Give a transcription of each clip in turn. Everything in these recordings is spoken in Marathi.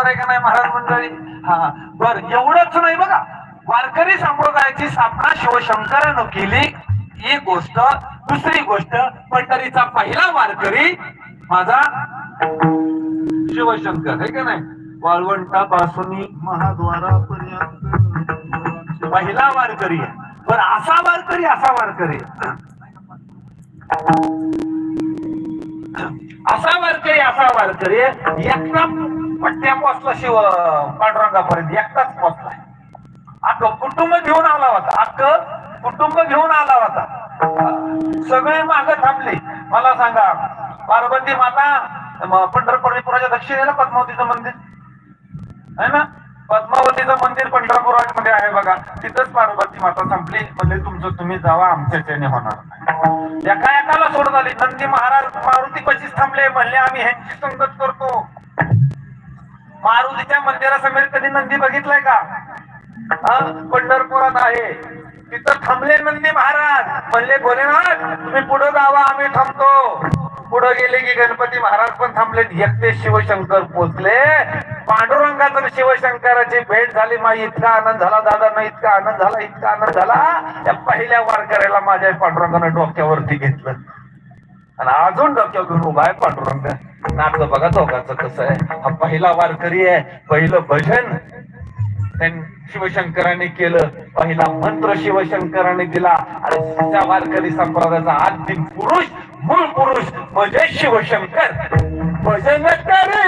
बरोबर आहे का नाही महाराज मंडळी? हा बर एवढंच नाही बघा. वारकरी संप्रदायाची स्थापना शिवशंकरानं केली. ही गोष्ट. दुसरी गोष्ट पंढरीचा पहिला वारकरी माझा शिवशंकर आहे का नाही? वाळवंटापासून महाद्वारापर्यंत पहिला वारकरी आहे. पण असा वारकरी असा वारकरी. असा वारकरी असा वारकरी. एकटा पट्ट्या पोचला शिव पांडुरंगापर्यंत एकटाच पोचला अख्ख कुटुंब घेऊन आला होता. अख्ख कुटुंब घेऊन आला होता. सगळे माग थांबले. मला सांगा पार्वती माता पंढरपूरच्या दक्षिणेला पद्मावतीचं मंदिर. आहे ना? पद्मावतीचं मंदिर पंढरपुरामध्ये आहे बघा. तिथंच पार्वती माता संपली. म्हणजे तुमचं तुम्ही जावा आमच्या आमच्याच्याने होणार. एका एकाला सोडून आली नंदी महाराज मारुती पशीच थांबले. म्हणले आम्ही ह्यांची संगत करतो. मारुतीच्या मंदिरासमोर कधी नंदी बघितलाय का? पंढरपुरात आहे. तिथं थांबले नंदी महाराज. म्हणले भोलेनाथ तुम्ही पुढे जावा आम्ही थांबतो. पुढे गेले की गणपती महाराज पण थांबले. एकटे शिवशंकर पोचले. पांडुरंगाचं शिवशंकराची भेट झाली. माझी इतका आनंद झाला दादा ना इतका आनंद झाला इतका आनंद झाला. त्या पहिल्या वारकऱ्याला माझ्या पांडुरंगाने डोक्यावरती घेतलं. आणि अजून डोक्यावर घेऊन उभा आहे पांडुरंग. नाटक बघा दोघांचं कसं आहे. हा पहिला वारकरी आहे पहिलं भजन. शिवशंकराने केलं पहिला मंत्र शिवशंकराने दिला. आणि त्या वारकरी संप्रदायाचा अंतिम पुरुष मूळ पुरुष म्हणजे शिवशंकर. भजन करे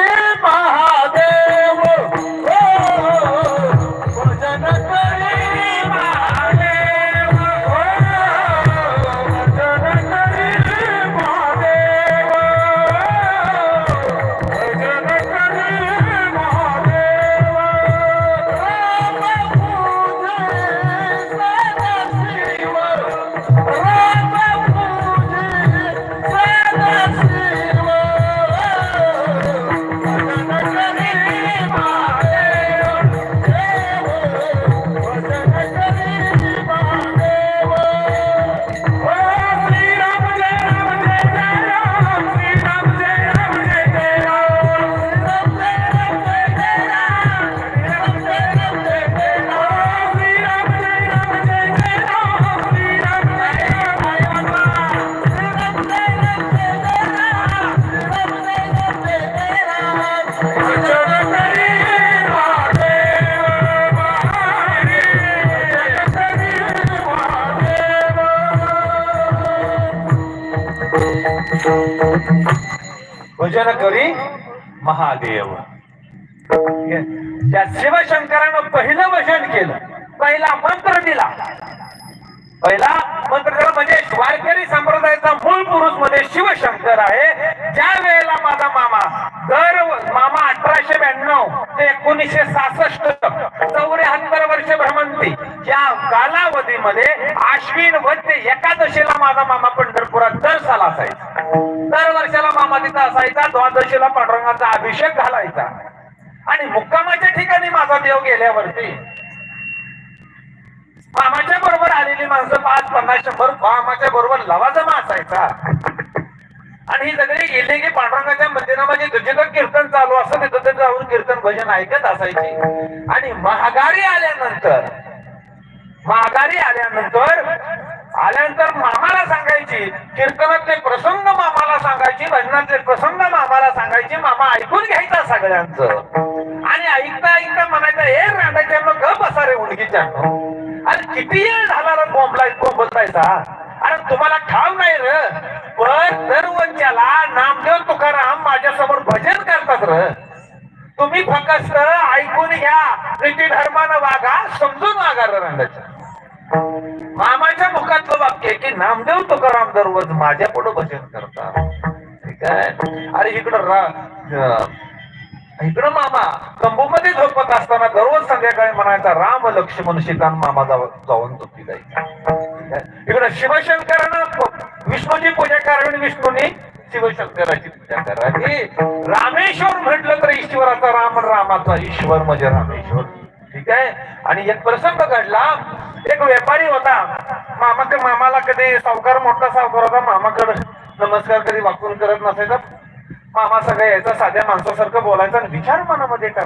पूजन करी महादेव. त्या शिवशंकरानं पहिलं भजन केलं. पहिला मंत्र दिला. पहिला मंत्र दिला म्हणजे वारकरी संप्रदायाचा मूळ पुरुषमध्ये शिवशंकर आहे. ज्या वेळेला माझा मामा दर मामा अठराशे ब्याण्णव ते एकोणीसशे सासष्ट चौऱ्याहत्तर वर्ष भ्रमंती या कालावधीमध्ये आश्विन वर्षाला असायचा द्वादशीला पांडुरंगाचा अभिषेक घालायचा. आणि मुक्कामाच्या ठिकाणी माझा देव गेल्यावरती मामाच्या बरोबर आलेली माणसं पाच पन्नास शंभर मामाच्या बरोबर लवाजमा असायचा. आणि ही सगळी गेली की पांडुरंगाच्या मंदिरामध्ये जिथं कीर्तन चालू असतं तिथं तिथं जाऊन कीर्तन भजन ऐकत असायची. आणि महागारी आल्यानंतर महागारी आल्यानंतर आल्यानंतर मामाला सांगायची कीर्तनातले प्रसंग मामाला सांगायची भजनातले प्रसंग मामाला सांगायचे मामा ऐकून घ्यायचा सगळ्यांचं. आणि ऐकता ऐकता म्हणायचं हे रांडाच्या ग बसा रे उडकीच्या अरे किती वेळ झाला रे बोंबलाय बसायचा अरे तुम्हाला ठाव नाही र. पण दरवंच्याला नामदेव तुकाराम माझ्यासमोर भजन करतात र. तुम्ही फक्त ऐकून घ्या रीती धर्मानं वागा समजून वागा र रांडाच्या मामाच्या मुखातलं वाक्य की नामदेव तुकाराम दररोज माझ्या पुढे भजन करतात. ठीक आहे? अरे इकडं इकडं मामा तंबूमध्ये झोपत असताना दररोज संध्याकाळी म्हणायचा राम लक्ष्मण सीतान मामा जाऊन झोपी जायचा इकडं शिवशंकरानं विष्णूची पूजा करावी आणि विष्णूने शिवशंकराची पूजा करावी. रामेश्वर म्हटलं तर ईश्वराचा राम रामाचा ईश्वर म्हणजे रामेश्वर. ठीक आहे? आणि एक प्रसंग घडला. एक व्यापारी होता. मामाकडे मामाला कधी सावकार मोठा सावकार होता. मामाकडे नमस्कार कधी वाकून करत नसायचा. मामा सगळं यायचा साध्या माणसासारखं बोलायचा आणि विचार मनामध्ये करायचा.